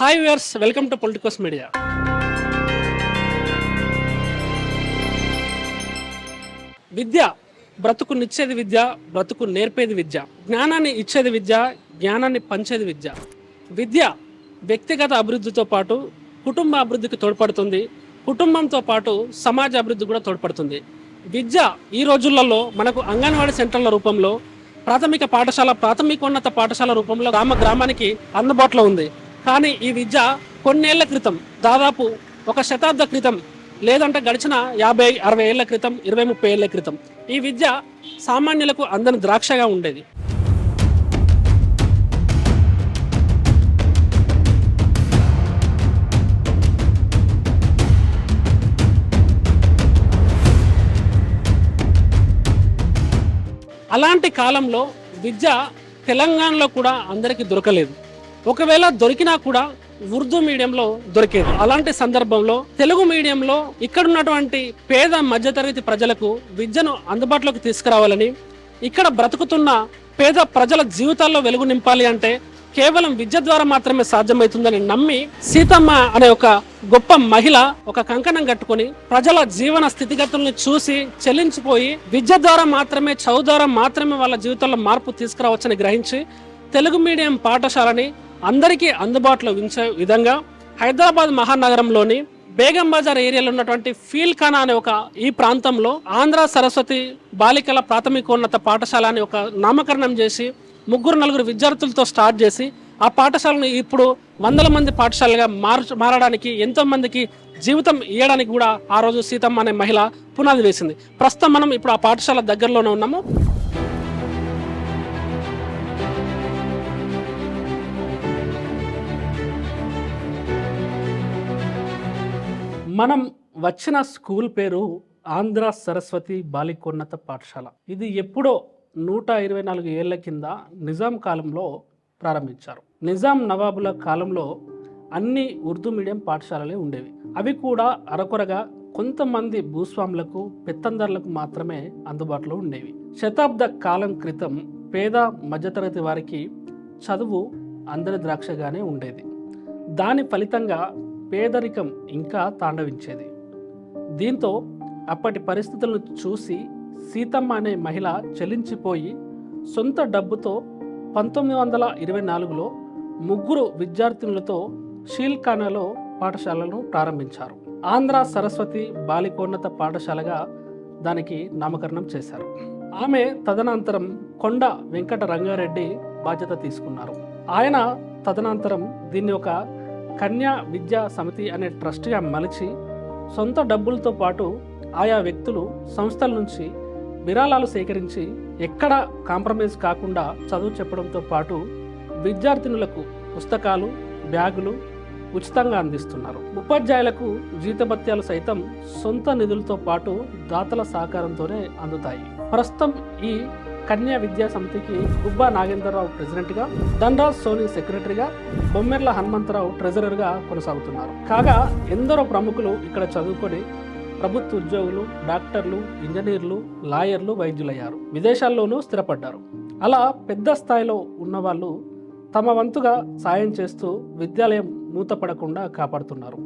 Hi viewers welcome to Politicos media విద్య బ్రతుకునిచ్చేది విద్య బ్రతుకు నేర్పేది విద్య. జ్ఞానాన్ని ఇచ్చేది విద్య జ్ఞానాన్ని పంచేది విద్య. విద్య వ్యక్తిగత అభివృద్ధితో పాటు కుటుంబ అభివృద్ధికి తోడ్పడుతుంది. కుటుంబంతో పాటు సమాజ అభివృద్ధి కూడా తోడ్పడుతుంది. విద్య ఈ రోజులలో మనకు అంగన్వాడీ సెంటర్ల రూపంలో ప్రాథమిక పాఠశాల ప్రాథమికోన్నత పాఠశాల రూపంలో గ్రామ గ్రామానికి అందుబాటులో ఉంది. కానీ ఈ విద్య కొన్నేళ్ళ క్రితం దాదాపు ఒక శతాబ్ద క్రితం లేదంటే గడిచిన యాభై అరవై ఏళ్ళ క్రితం ఇరవై ముప్పై ఏళ్ళ క్రితం ఈ విద్య సామాన్యులకు అందని ద్రాక్షగా ఉండేది. అలాంటి కాలంలో విద్య తెలంగాణలో కూడా అందరికీ దొరకలేదు. ఒకవేళ దొరికినా కూడా ఉర్దూ మీడియంలో దొరికేది. అలాంటి సందర్భంలో తెలుగు మీడియంలో ఇక్కడ ఉన్నటువంటి పేద మధ్యతరగతి ప్రజలకు విద్యను అందుబాటులోకి తీసుకురావాలని ఇక్కడ బ్రతుకుతున్న పేద ప్రజల జీవితాల్లో వెలుగు నింపాలి అంటే కేవలం విద్య ద్వారా మాత్రమే సాధ్యమవుతుందని నమ్మి సీతమ్మ అనే ఒక గొప్ప మహిళ ఒక కంకణం కట్టుకొని ప్రజల జీవన స్థితిగతుల్ని చూసి చెల్లించిపోయి విద్య ద్వారా మాత్రమే చదువు ద్వారా మాత్రమే వాళ్ళ జీవితంలో మార్పు తీసుకురావచ్చని గ్రహించి తెలుగు మీడియం పాఠశాలని అందరికీ అందుబాటులో ఉంచే విధంగా హైదరాబాద్ మహానగరంలోని బేగం బజార్ ఏరియాలో ఉన్నటువంటి ఫీల్ ఖానా అనే ఒక ఈ ప్రాంతంలో ఆంధ్ర సరస్వతి బాలికల ప్రాథమికోన్నత పాఠశాల అని ఒక నామకరణం చేసి ముగ్గురు నలుగురు విద్యార్థులతో స్టార్ట్ చేసి ఆ పాఠశాలను ఇప్పుడు వందల మంది పాఠశాలగా మార్ మారడానికి ఎంతో మందికి జీవితం ఇవ్వడానికి కూడా ఆ రోజు సీతమ్మ అనే మహిళ పునాది వేసింది. ప్రస్తుతం మనం ఇప్పుడు ఆ పాఠశాల దగ్గరలోనే ఉన్నాము. మనం వచ్చిన స్కూల్ పేరు ఆంధ్ర సరస్వతి బాలికోన్నత పాఠశాల. ఇది ఎప్పుడో నూట ఇరవై నాలుగు ఏళ్ళ కింద నిజాం కాలంలో ప్రారంభించారు. నిజాం నవాబుల కాలంలో అన్ని ఉర్దూ మీడియం పాఠశాలలే ఉండేవి. అవి కూడా అరకొరగా కొంతమంది భూస్వాములకు పెత్తందర్లకు మాత్రమే అందుబాటులో ఉండేవి. శతాబ్ద కాలం క్రితం పేద మధ్యతరగతి వారికి చదువు అందరి ద్రాక్షగానే ఉండేది. దాని ఫలితంగా పేదరికం ఇంకా తాండవించేది. దీంతో అప్పటి పరిస్థితులను చూసి సీతమ్మ అనే మహిళ చలించిపోయి సొంత డబ్బుతో పంతొమ్మిది వందల ఇరవై నాలుగులో ముగ్గురు విద్యార్థినులతో షీల్ఖానాలో పాఠశాలను ప్రారంభించారు. ఆంధ్ర సరస్వతి బాలికోన్నత పాఠశాలగా దానికి నామకరణం చేశారు. ఆమె తదనంతరం కొండ వెంకట రంగారెడ్డి బాధ్యత తీసుకున్నారు. ఆయన తదనంతరం దీన్ని ఒక కన్యా విద్యా సమితి అనే ట్రస్ట్గా మలిచి సొంత డబ్బులతో పాటు ఆయా వ్యక్తులు సంస్థల నుంచి విరాళాలు సేకరించి ఎక్కడ కాంప్రమైజ్ కాకుండా చదువు చెప్పడంతో పాటు విద్యార్థినులకు పుస్తకాలు బ్యాగులు ఉచితంగా అందిస్తున్నారు. ఉపాధ్యాయులకు జీతభత్యాలు సైతం సొంత నిధులతో పాటు దాతల సహకారంతోనే అందుతాయి. ప్రస్తుతం ఈ కన్యా విద్యా సమితికి గుబ్బా నాగేంద్రరావు ప్రెసిడెంట్గా ధనరాజ్ సోని సెక్రటరీగా బొమ్మెర్ల హనుమంతరావు ట్రెజరర్గా కొనసాగుతున్నారు. కాగా ఎందరో ప్రముఖులు ఇక్కడ చదువుకొని ప్రభుత్వ ఉద్యోగులు డాక్టర్లు ఇంజనీర్లు లాయర్లు వైద్యులయ్యారు. విదేశాల్లోనూ స్థిరపడ్డారు. అలా పెద్ద స్థాయిలో ఉన్నవాళ్ళు తమ వంతుగా సాయం చేస్తూ విద్యాలయం మూతపడకుండా కాపాడుతున్నారు.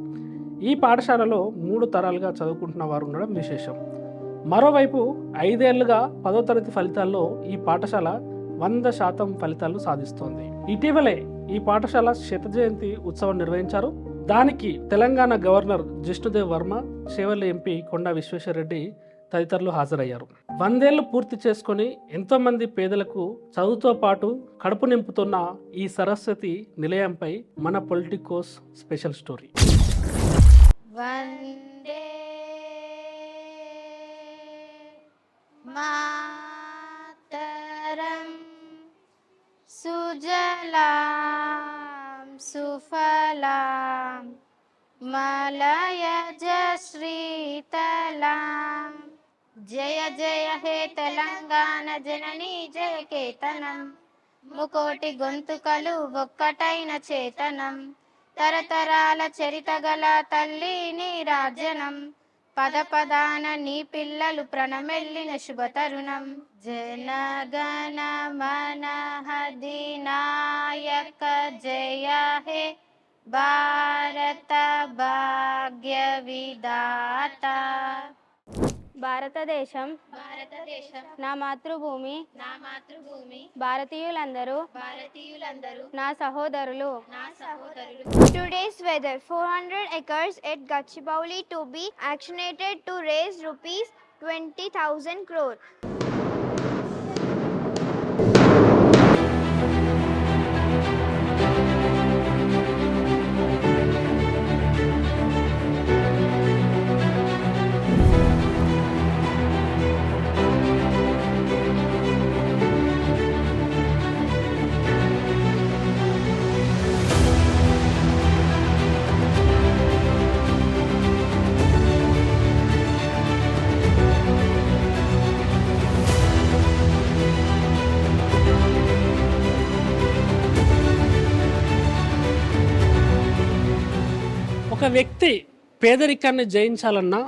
ఈ పాఠశాలలో మూడు తరాలుగా చదువుకుంటున్న వారు ఉండడం విశేషం. మరోవైపు ఐదేళ్ళుగా పదో తరగతి ఫలితాల్లో ఈ పాఠశాల వంద శాతం ఫలితాలు సాధిస్తోంది. ఇటీవలే ఈ పాఠశాల శత జయంతి ఉత్సవం నిర్వహించారు. దానికి తెలంగాణ గవర్నర్ జిష్ణుదేవ్ వర్మ చేవల్లి ఎంపీ కొండా విశ్వేశ్వరరెడ్డి తదితరులు హాజరయ్యారు. వందేళ్ళు పూర్తి చేసుకొని ఎంతోమంది పేదలకు చదువుతో పాటు కడుపు నింపుతున్న ఈ సరస్వతి నిలయంపై మన పొలిటికోస్ స్పెషల్ స్టోరీ. మాతరం సుజలాం సుఫలాం మలయజ శ్రీతలాం జయ జయ హే తెలంగాణ జననీ జయ కేతనం. ముకోటి గొంతుకలు ఒక్కటైన చేతనం. తరతరాల చరిత గల తల్లి నీ రాజనం పద పదాన నీ పిల్లలు ప్రణమెల్లిన శుభ తరుణం జనగణ మన హదినాయక జయ హే భారత భాగ్య విధాత భారతదేశం. నా మాతృభూమి. నా మాతృభూమి. భారతీయులందరూ. భారతీయులందరూ. నా సహోదరులు. నా సహోదరులు. Today's weather four hundred acres at Gachibowli to be auctioned to raise rupees twenty thousand crore ఒక వ్యక్తి పేదరికాన్ని జయించాలన్నా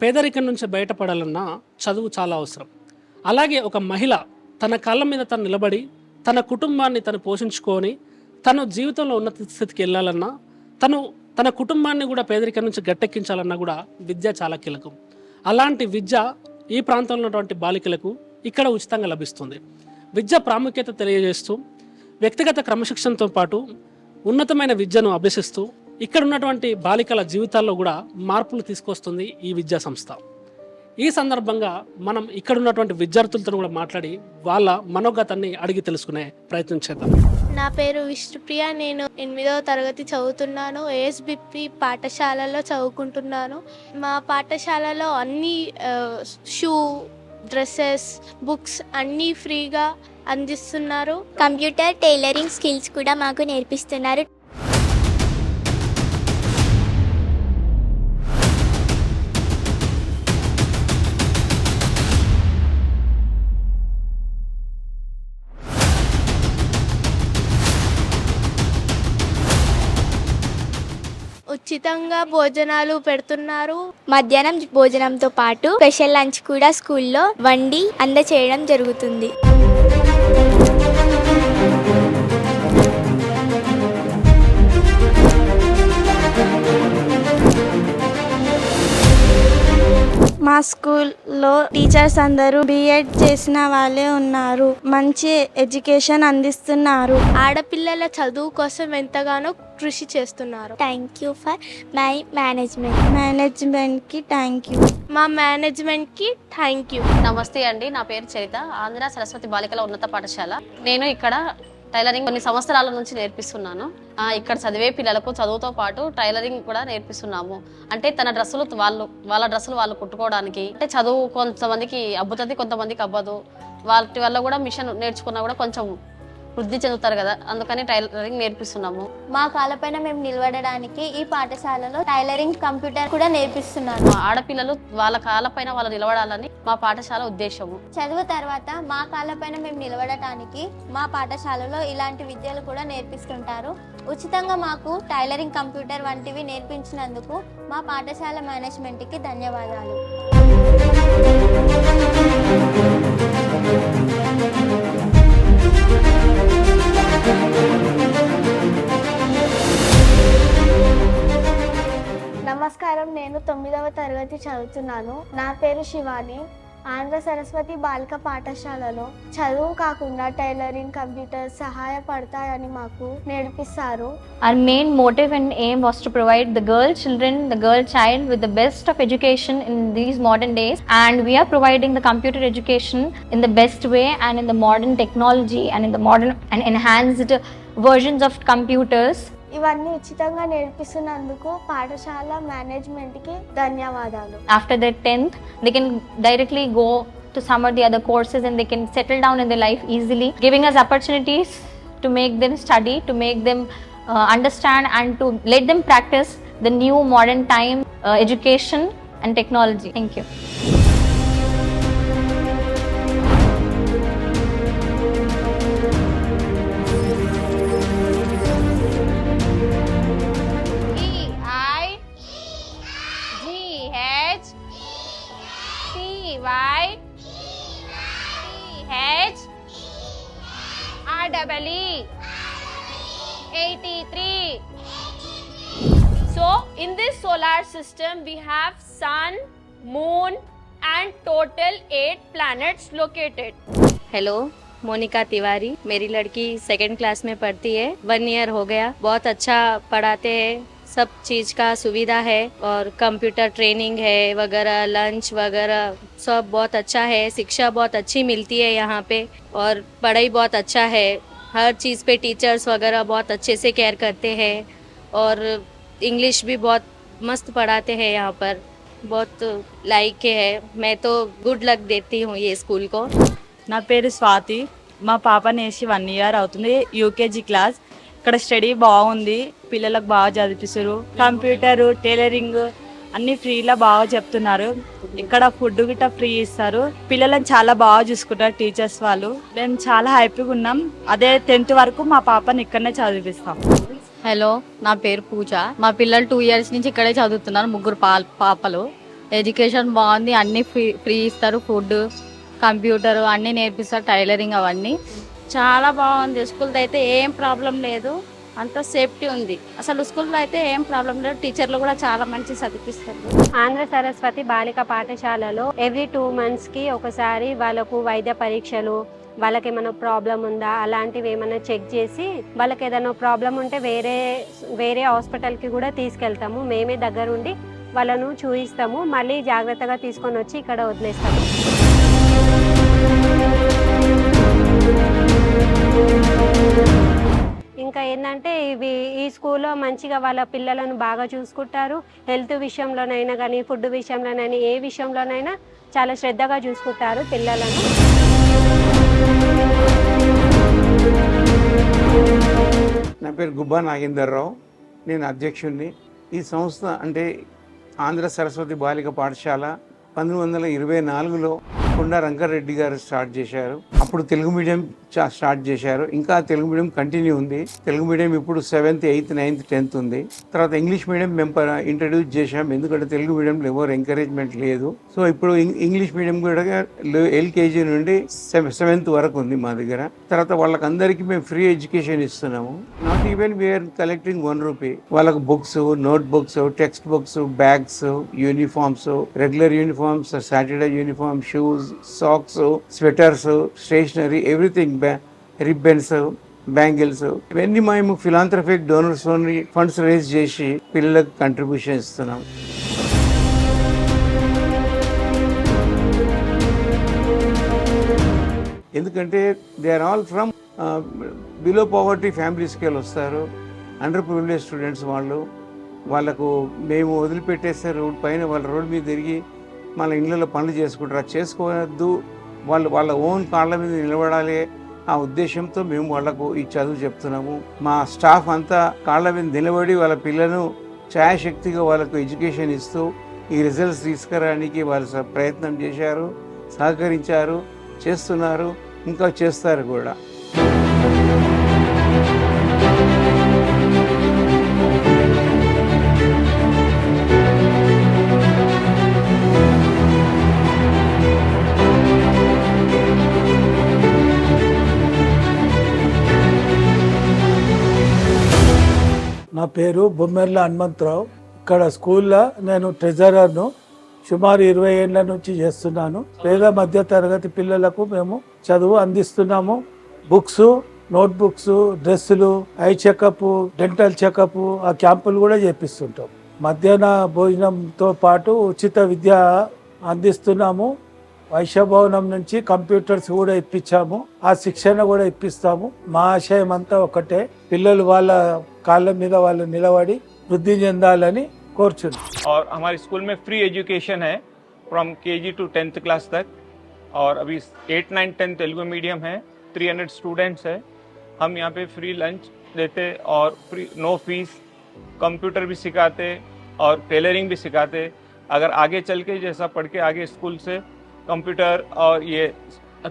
పేదరికం నుంచి బయటపడాలన్నా చదువు చాలా అవసరం. అలాగే ఒక మహిళ తన కాళ్ళ మీద తను నిలబడి తన కుటుంబాన్ని తను పోషించుకొని తను జీవితంలో ఉన్నత స్థితికి వెళ్ళాలన్నా తను తన కుటుంబాన్ని కూడా పేదరికం నుంచి గట్టెక్కించాలన్నా కూడా విద్య చాలా కీలకం. అలాంటి విద్య ఈ ప్రాంతంలో ఉన్నటువంటి బాలికలకు ఇక్కడ ఉచితంగా లభిస్తుంది. విద్య ప్రాముఖ్యత తెలియజేస్తూ వ్యక్తిగత క్రమశిక్షణతో పాటు ఉన్నతమైన విద్యను అభ్యసిస్తూ ఇక్కడ ఉన్నటువంటి బాలికల జీవితాల్లో కూడా మార్పులు తీసుకొస్తుంది ఈ విద్యా సంస్థ. ఈ సందర్భంగా మనం ఇక్కడ ఉన్నటువంటి విద్యార్థులతో కూడా మాట్లాడి వాళ్ళ మనోగతాన్ని అడిగి తెలుసుకునే ప్రయత్నం చేద్దాం. నా పేరు విష్ణుప్రియ. నేను ఎనిమిదవ తరగతి చదువుతున్నాను. ఏఎస్బిపి పాఠశాలలో చదువుకుంటున్నాను. మా పాఠశాలలో అన్ని షూ డ్రెస్సెస్ బుక్స్ అన్నీ ఫ్రీగా అందిస్తున్నారు. కంప్యూటర్ టైలరింగ్ స్కిల్స్ కూడా మాకు నేర్పిస్తున్నారు. ఉచితంగా భోజనాలు పెడుతున్నారు. మధ్యాహ్నం భోజనంతో పాటు స్పెషల్ లంచ్ కూడా స్కూల్లో వండి అందచేయడం జరుగుతుంది. మా స్కూల్లో టీచర్స్ అందరూ బీఎడ్ చేసిన వాళ్ళే ఉన్నారు. మంచి ఎడ్యుకేషన్ అందిస్తున్నారు. ఆడపిల్లల చదువు కోసం ఎంతగానో కృషి చేస్తున్నారు. Thank you for my management మేనేజ్మెంట్కి థ్యాంక్ యూ మా మేనేజ్మెంట్కి థ్యాంక్ యూ నమస్తే అండి నా పేరు చరిత ఆంధ్ర సరస్వతి బాలికల ఉన్నత పాఠశాల. నేను ఇక్కడ టైలరింగ్ కొన్ని సంవత్సరాల నుంచి నేర్పిస్తున్నాను. ఆ, ఇక్కడ చదివే పిల్లలకు చదువుతో పాటు టైలరింగ్ కూడా నేర్పిస్తున్నాము. అంటే తన డ్రెస్సులు వాళ్ళు వాళ్ళ డ్రెస్సులు వాళ్ళు కుట్టుకోవడానికి. అంటే చదువు కొంతమందికి అబ్బుతుంది కొంతమందికి అవ్వదు వాటి వల్ల కూడా మిషన్ నేర్చుకున్నా కూడా కొంచెం వృద్ధి చెందుతారు కదా అందుకని టైలరింగ్ నేర్పిస్తున్నాము. మా కాళ్ళపైన మేము నిలబడడానికి ఈ పాఠశాలలో టైలరింగ్ కంప్యూటర్ కూడా నేర్పిస్తున్నారు మా ఆడపిల్లలు వాళ్ళ కాళ్ళపైన వాళ్ళు నిలబడాలని మా పాఠశాల ఉద్దేశము. చదువు తర్వాత మా కాళ్ళపైన మేము నిలబడటానికి మా పాఠశాలలో ఇలాంటి విద్యలు కూడా నేర్పిస్తుంటారు. ఉచితంగా మాకు టైలరింగ్ కంప్యూటర్ వంటివి నేర్పించినందుకు మా పాఠశాల మేనేజ్మెంట్కి ధన్యవాదాలు. నమస్కారం నేను తొమ్మిదవ తరగతి చదువుతున్నాను. నా పేరు శివాని. ఆంధ్ర సరస్వతి బాలిక పాఠశాలలో చదువు కాకుండా టైలరింగ్ కంప్యూటర్ సహాయపడతాయని మాకు నేర్పిస్తారు. Our main motive and aim was to provide the girl children the girl child with the best of education in these modern days and we are providing the computer education in the best way and in the modern technology and in the modern and enhanced versions of computers ఇవన్నీ ఉచితంగా నేర్పిస్తున్నందుకు పాఠశాల మేనేజ్మెంట్కి ధన్యవాదాలు after the tenth they can directly go to some of the other courses and they can settle down in the life easily giving us opportunities to make them study to make them understand and to let them practice the new modern time education and technology thank you hundred so in this solar system we have sun moon and total eight planets located hello Monica Tiwari मेरी लड़की second class में पढ़ती है. One year हो गया. बहुत अच्छा पढ़ाते हैं. सब चीज़ का सुविधा है और कंप्यूटर ट्रेनिंग है वगैरह लंच वगैरह सब बहुत अच्छा है शिक्षा बहुत अच्छी मिलती है यहाँ पे और पढ़ाई बहुत अच्छा है हर चीज़ पे टीचर्स वगैरह बहुत अच्छे से केयर करते हैं और इंग्लिश भी बहुत मस्त पढ़ाते हैं यहाँ पर बहुत लाइक के है मैं तो गुड लक देती हूँ ये स्कूल को నా పేరు స్వాతి మా పాప నేసి వన్ ఇయర్ అవుతుంది యూకేజీ క్లాస్ ఇక్కడ స్టడీ బాగుంది పిల్లలకు బాగా చదివిస్తారు కంప్యూటర్ టైలరింగ్ అన్ని ఫ్రీలో బాగా చెప్తున్నారు. ఇక్కడ ఫుడ్ గిట్ట ఫ్రీ ఇస్తారు. పిల్లలను చాలా బాగా చూసుకుంటారు టీచర్స్ వాళ్ళు. మేము చాలా హ్యాపీగా ఉన్నాం. అదే టెన్త్ వరకు మా పాపని ఇక్కడనే చదివిస్తాం హలో నా పేరు పూజ. మా పిల్లలు టూ ఇయర్స్ నుంచి ఇక్కడే చదువుతున్నారు ముగ్గురు పాపలు. ఎడ్యుకేషన్ బాగుంది అన్ని ఫ్రీ ఫ్రీ ఇస్తారు. ఫుడ్ కంప్యూటర్ అన్నీ నేర్పిస్తారు టైలరింగ్ అవన్నీ. చాలా బాగుంది. స్కూల్తో అయితే ఏం ప్రాబ్లం లేదు. అంత సేఫ్టీ ఉంది. అసలు స్కూల్లో అయితే ఏం ప్రాబ్లం లేదు. టీచర్లు కూడా చాలా మంచి చదివిస్తారు ఆంధ్ర సరస్వతి బాలిక పాఠశాలలో ఎవ్రీ టూ మంత్స్కి ఒకసారి వాళ్ళకు వైద్య పరీక్షలు వాళ్ళకి ఏమైనా ప్రాబ్లం ఉందా అలాంటివి ఏమైనా చెక్ చేసి వాళ్ళకి ఏదైనా ప్రాబ్లం ఉంటే వేరే వేరే హాస్పిటల్కి కూడా తీసుకెళ్తాము. మేమే దగ్గరుండి వాళ్ళను చూయిస్తాము. మళ్ళీ జాగ్రత్తగా తీసుకొని వచ్చి ఇక్కడ వదిలేస్తాము. ఇంకా ఏంటంటే ఇవి ఈ స్కూల్లో మంచిగా వాళ్ళ పిల్లలను బాగా చూసుకుంటారు. హెల్త్ విషయంలోనైనా కానీ ఫుడ్ విషయంలోనైనా ఏ విషయంలోనైనా చాలా శ్రద్ధగా చూసుకుంటారు పిల్లలను. నా పేరు గుబ్బా నాగేందర్రావు. నేను అధ్యక్షుడిని ఈ సంస్థ అంటే ఆంధ్ర సరస్వతి బాలిక పాఠశాల పంతొమ్మిది వందల ఇరవై నాలుగులో కొండా రంగారెడ్డి గారు స్టార్ట్ చేశారు. అప్పుడు తెలుగు మీడియం స్టార్ట్ చేశారు. ఇంకా తెలుగు మీడియం కంటిన్యూ ఉంది. తెలుగు మీడియం ఇప్పుడు సెవెంత్ ఎయిత్ నైన్త్ టెన్త్ ఉంది. తర్వాత ఇంగ్లీష్ మీడియం మేము ఇంట్రడ్యూస్ చేశాం. ఎందుకంటే తెలుగు మీడియంలో ఎవరు ఎంకరేజ్మెంట్ లేదు. సో ఇప్పుడు ఇంగ్లీష్ మీడియం కూడా ఎల్కేజీ నుండి సెవెంత్ వరకు ఉంది మా దగ్గర. తర్వాత వాళ్ళకందరికీ మేము ఫ్రీ ఎడ్యుకేషన్ ఇస్తున్నాము. Not even we are collecting one rupee వాళ్ళకు books note books text books bags uniforms regular uniforms Saturday uniform shoes socks sweaters stationery everything ribbons bangles ఇవన్నీ మేము ఫిలాంథ్రఫిక్ డోనర్స్ ఫండ్స్ రేజ్ చేసి పిల్లలకు contribution ఇస్తున్నాం. ఎందుకంటే they are all from below poverty ఫ్యామిలీస్కి వెళ్ళి వస్తారు. అండర్ ప్రివిలేజ్ స్టూడెంట్స్ వాళ్ళు వాళ్ళకు మేము వదిలిపెట్టేస్తే రోడ్ పైన వాళ్ళ రోడ్ మీద తిరిగి మన ఇళ్ళలో పనులు చేసుకుంటారు. చేసుకోవద్దు. వాళ్ళు వాళ్ళ ఓన్ కాళ్ళ మీద నిలబడాలి. ఆ ఉద్దేశంతో మేము వాళ్ళకు ఈ చదువు చెప్తున్నాము. మా స్టాఫ్ అంతా కాళ్ళ మీద నిలబడి వాళ్ళ పిల్లలను ఛాయాశక్తిగా వాళ్ళకు ఎడ్యుకేషన్ ఇస్తూ ఈ రిజల్ట్స్ తీసుకురావడానికి వాళ్ళు స- ప్రయత్నం చేశారు సహకరించారు చేస్తున్నారు ఇంకా చేస్తారు కూడా. పేరు బొమ్మెర్ల హనుమంతరావు. ఇక్కడ స్కూల్లో నేను ట్రెజరర్ను సుమారు ఇరవై ఏళ్ళ నుంచి చేస్తున్నాను. పేద మధ్య తరగతి పిల్లలకు మేము చదువు అందిస్తున్నాము. బుక్స్ నోట్బుక్స్ డ్రెస్సులు ఐ చెకప్ డెంటల్ చెకప్ ఆ క్యాంపులు కూడా చేపిస్తుంటాం. మధ్యాహ్న భోజనంతో పాటు ఉచిత విద్య అందిస్తున్నాము. వైశ్యభవనం నుంచి కంప్యూటర్స్ కూడా ఇప్పించాము. ఆ శిక్షణ కూడా ఇప్పిస్తాము. మా ఆశయం అంతా ఒకటే. పిల్లలు వాళ్ళ కాళ్ళ మీద వాళ్ళు నిలబడి వృద్ధి చెందాలని కోరుచున్నాం और हमारे स्कूल में फ्री एजुकेशन है फ्रॉम के जी टू टेंथ क्लास तक और अभी eight nine tenth Telugu medium है थ्री हंड्रेड स्टूडेंट्स है हम यहाँ पे फ्री लंच देते और फ्री नो फीस कंप्यूटर भी सिखाते और टेलरिंग भी सिखाते अगर आगे चल के जैसा पढ़ के आगे स्कूल से कंप्यूटर और ये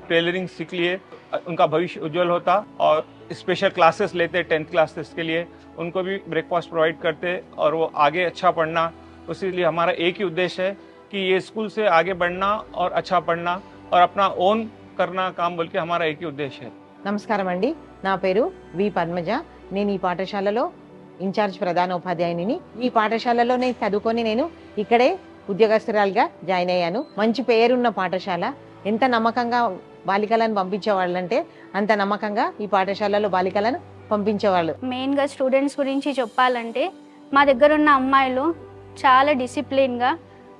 टेलरिंग सीख लिए उनका भविष्य उज्जवल होता और स्पेशल क्लासेस लेते टेंथ क्लासेस के लिए उनको भी ब्रेकफास्ट प्रोवाइड करते और वो आगे अच्छा पढ़ना इसीलिए हमारा एक ही उद्देश्य है कि ये स्कूल से आगे बढ़ना और अच्छा पढ़ना और अपना ओन करना काम बोल के हमारा एक ही उद्देश्य है నమస్కారం అండి నా పేరు వి పద్మజ నేను ఈ పాఠశాలలో ఇన్ఛార్జ్ ప్రధానోపాధ్యాయునిని ఈ పాఠశాలలో నేను చదువుకొని నేను ఇక్కడే ఉద్యోగస్తురాలుగా జాయిన్ అయ్యాను మంచి పేరున్న పాఠశాల ఎంత నమ్మకంగా బాలికలను పంపించేవాళ్ళంటే అంత నమ్మకంగా ఈ పాఠశాలలో బాలికలను పంపించేవాళ్ళు. మెయిన్గా స్టూడెంట్స్ గురించి చెప్పాలంటే మా దగ్గర ఉన్న అమ్మాయిలు చాలా డిసిప్లిన్గా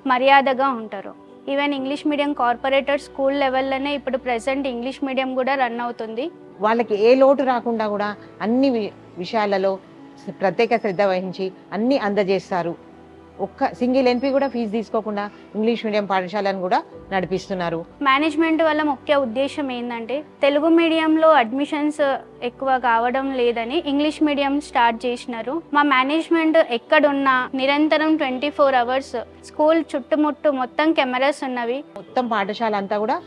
మర్యాదగా ఉంటారు. Even English medium corporate school లెవెల్లోనే ఇప్పుడు ప్రెసెంట్ ఇంగ్లీష్ మీడియం కూడా రన్ అవుతుంది. వాళ్ళకి ఏ లోటు రాకుండా కూడా అన్ని విషయాలలో ప్రత్యేక శ్రద్ధ వహించి అన్ని అందజేస్తారు. ఒక్క సింగిల్ ఎన్పి కూడా ఫీజు తీసుకోకుండా ఇంగ్లీష్ మీడియం పాఠశాలను కూడా నడిపిస్తున్నారు. మేనేజ్మెంట్ వల్ల ముఖ్య ఉద్దేశం ఏంటంటే తెలుగు మీడియంలో అడ్మిషన్స్ ఎక్కువ కావడం లేదని ఇంగ్లీష్ మీడియం స్టార్ట్ చేసినారు. మా మేనేజ్మెంట్ ఎక్కడున్నా నిరంతరం ట్వంటీ ఫోర్ అవర్స్ స్కూల్ చుట్టుముట్టు మొత్తం కెమెరాస్ ఉన్నవి. మొత్తం పాఠశాల అంతా కూడా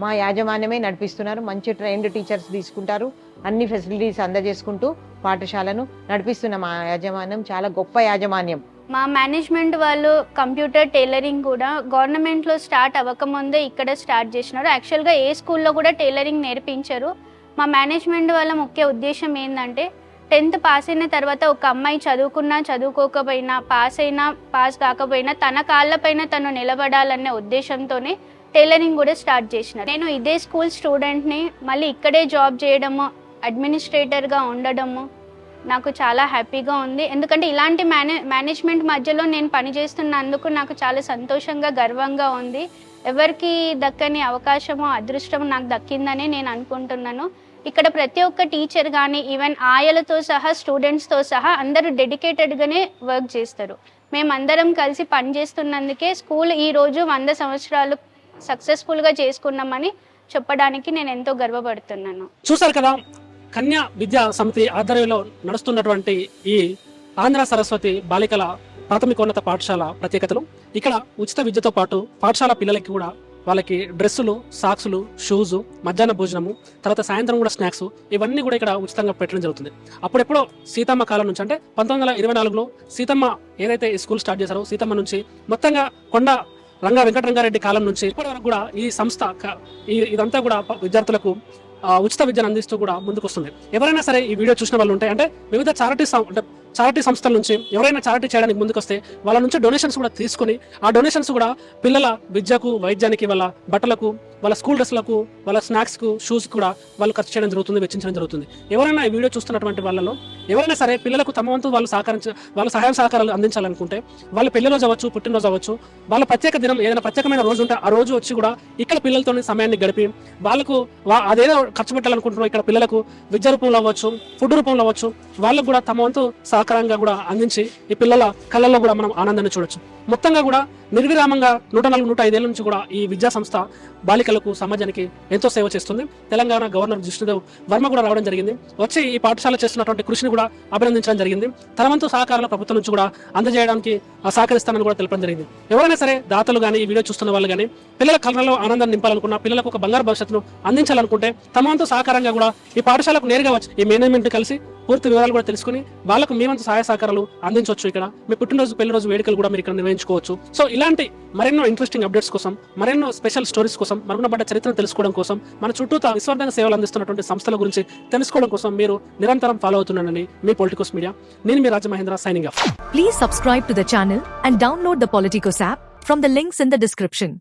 మా యాజమాన్యమే నడిపిస్తున్నారు. మంచి ట్రైన్డ్ టీచర్స్ తీసుకుంటారు. అన్ని ఫెసిలిటీస్ అందజేసుకుంటూ పాఠశాలను నడిపిస్తున్న మా యాజమాన్యం చాలా గొప్ప యాజమాన్యం. మా మేనేజ్మెంట్ వాళ్ళు కంప్యూటర్ టైలరింగ్ కూడా గవర్నమెంట్లో స్టార్ట్ అవ్వకముందే ఇక్కడ స్టార్ట్ చేసినారు. యాక్చువల్గా ఏ స్కూల్లో కూడా టైలరింగ్ నేర్పించరు. మా మేనేజ్మెంట్ వాళ్ళ ముఖ్య ఉద్దేశం ఏంటంటే టెన్త్ పాస్ అయిన తర్వాత ఒక అమ్మాయి చదువుకున్నా చదువుకోకపోయినా పాస్ అయినా పాస్ కాకపోయినా తన కాళ్ళపైన తను నిలబడాలనే ఉద్దేశంతోనే టైలరింగ్ కూడా స్టార్ట్ చేసిన నేను ఇదే స్కూల్ స్టూడెంట్ని మళ్ళీ ఇక్కడే జాబ్ చేయడము అడ్మినిస్ట్రేటర్గా ఉండడము నాకు చాలా హ్యాపీగా ఉంది. ఎందుకంటే ఇలాంటి మేనే మేనేజ్మెంట్ మధ్యలో నేను పనిచేస్తున్నందుకు నాకు చాలా సంతోషంగా గర్వంగా ఉంది. ఎవరికి దక్కని అవకాశమో అదృష్టము నాకు దక్కిందని నేను అనుకుంటున్నాను. ఇక్కడ ప్రతి ఒక్క టీచర్ కానీ ఈవెన్ ఆయలతో సహా స్టూడెంట్స్తో సహా అందరూ డెడికేటెడ్గానే వర్క్ చేస్తారు. మేమందరం కలిసి పనిచేస్తున్నందుకే స్కూల్ ఈరోజు వంద సంవత్సరాలు సక్సెస్ఫుల్గా చేసుకున్నామని చెప్పడానికి నేను ఎంతో గర్వపడుతున్నాను. చూసారు కదా కన్యా విద్యా సమితి ఆధ్వర్యంలో నడుస్తున్నటువంటి ఈ ఆంధ్ర సరస్వతి బాలికల ప్రాథమికోన్నత పాఠశాల ప్రత్యేకతలు. ఇక్కడ ఉచిత విద్యతో పాటు పాఠశాల పిల్లలకి కూడా వాళ్ళకి డ్రెస్సులు సాక్సులు షూస్ మధ్యాహ్న భోజనము తర్వాత సాయంత్రం కూడా స్నాక్స్ ఇవన్నీ కూడా ఇక్కడ ఉచితంగా పెట్టడం జరుగుతుంది. అప్పుడెప్పుడో సీతమ్మ కాలం నుంచి అంటే పంతొమ్మిది వందల ఇరవై నాలుగులో సీతమ్మ ఏదైతే ఈ స్కూల్ స్టార్ట్ చేశారో సీతమ్మ నుంచి మొత్తంగా కొండ రంగా వెంకటరంగారెడ్డి కాలం నుంచి ఇప్పటి వరకు కూడా ఈ సంస్థ ఈ- ఇదంతా కూడా విద్యార్థులకు ఉచిత విద్యను అందిస్తూ కూడా ముందుకు వస్తుంది ఎవరైనా సరే ఈ వీడియో చూసిన వాళ్ళు ఉంటే అంటే వివిధ చారిటీ అంటే చారిటీ సంస్థల నుంచి ఎవరైనా చారిటీ చేయడానికి ముందుకు వస్తే వాళ్ళ నుంచి డొనేషన్స్ కూడా తీసుకొని ఆ డొనేషన్స్ కూడా పిల్లల విద్యకు వైద్యానికి వాళ్ళ బట్టలకు వాళ్ళ స్కూల్ డ్రెస్లకు వాళ్ళ స్నాక్స్కు షూస్ కూడా వాళ్ళు ఖర్చు చేయడం జరుగుతుంది వెచ్చించడం జరుగుతుంది. ఎవరైనా ఈ వీడియో చూస్తున్నటువంటి వాళ్ళలో ఎవరైనా సరే పిల్లలకు తమ వంతు వాళ్ళు సహకరించ వాళ్ళ సహాయం సహకారాలు అందించాలనుకుంటే వాళ్ళ పెళ్ళిరోజు అవ్వచ్చు పుట్టినరోజు అవ్వచ్చు వాళ్ళ ప్రత్యేక దినం ఏదైనా ప్రత్యేకమైన రోజు ఉంటే ఆ రోజు వచ్చి కూడా ఇక్కడ పిల్లలతో సమయాన్ని గడిపి వాళ్ళకు వా- అదేదో ఖర్చు పెట్టాలనుకుంటున్నారో ఇక్కడ పిల్లలకు విద్య రూపంలో అవ్వచ్చు ఫుడ్ రూపంలో అవ్వచ్చు వాళ్ళకు కూడా తమ వంతు సహకారంగా కూడా అందించి ఈ పిల్లల కళ్ళల్లో కూడా మనం ఆనందాన్ని చూడొచ్చు. మొత్తంగా కూడా నిర్విరామంగా నూట నాలుగు నూట ఐదేళ్ళ నుంచి కూడా ఈ విద్యా సంస్థ బాలికలకు సమాజానికి ఎంతో సేవ చేస్తుంది. తెలంగాణ గవర్నర్ జిష్ణుదేవ్ వర్మ కూడా రావడం జరిగింది. వచ్చి ఈ పాఠశాల చేస్తున్నటువంటి కృషిని కూడా అభినందించడం జరిగింది. తన వంతు సహకారాలు ప్రభుత్వం నుంచి కూడా అందజేయడానికి ఆ, సహకరిస్తానని కూడా తెలపడం జరిగింది. ఎవరైనా సరే దాతలు కానీ ఈ వీడియో చూస్తున్న వాళ్ళు కానీ పిల్లల కళ్ళలో ఆనందాన్ని నింపాలనుకున్న పిల్లలకు ఒక బంగారు భవిష్యత్తును అందించాలనుకుంటే తమ వంతు సహకారంగా కూడా ఈ పాఠశాలకు నేరుగా వచ్చి ఈ మేనేజ్మెంట్ కలిసి పూర్తి వివరాలు కూడా తెలుసుకుని వాళ్ళకు మేమంత సహాయ సహకారాలు అందించవచ్చు ఇక్కడ. మీ పుట్టినరోజు పెళ్ళి రోజు వేడుకలు కూడా మీరు ఇక్కడ నిర్వహించుకోవచ్చు. సో ఇలాంటి మరెన్నో ఇంట్రెస్టింగ్ అప్డేట్స్ కోసం మరెన్నో స్పెషల్ స్టోరీస్ కోసం మరుగునబడ్డ చరిత్రను తెలుసుకోవడం కోసం మన చుట్టూ విశ్వర్ధన సేవలు అందిస్తున్నటువంటి సంస్థల గురించి తెలుసుకోవడం కోసం మీరు నిరంతరం ఫాలో అవుతున్నానని మీ పొలిటికోస్ మీడియా నేను మీ Rajamahendra signing off please subscribe to the channel and download the Politicos app from the links in the description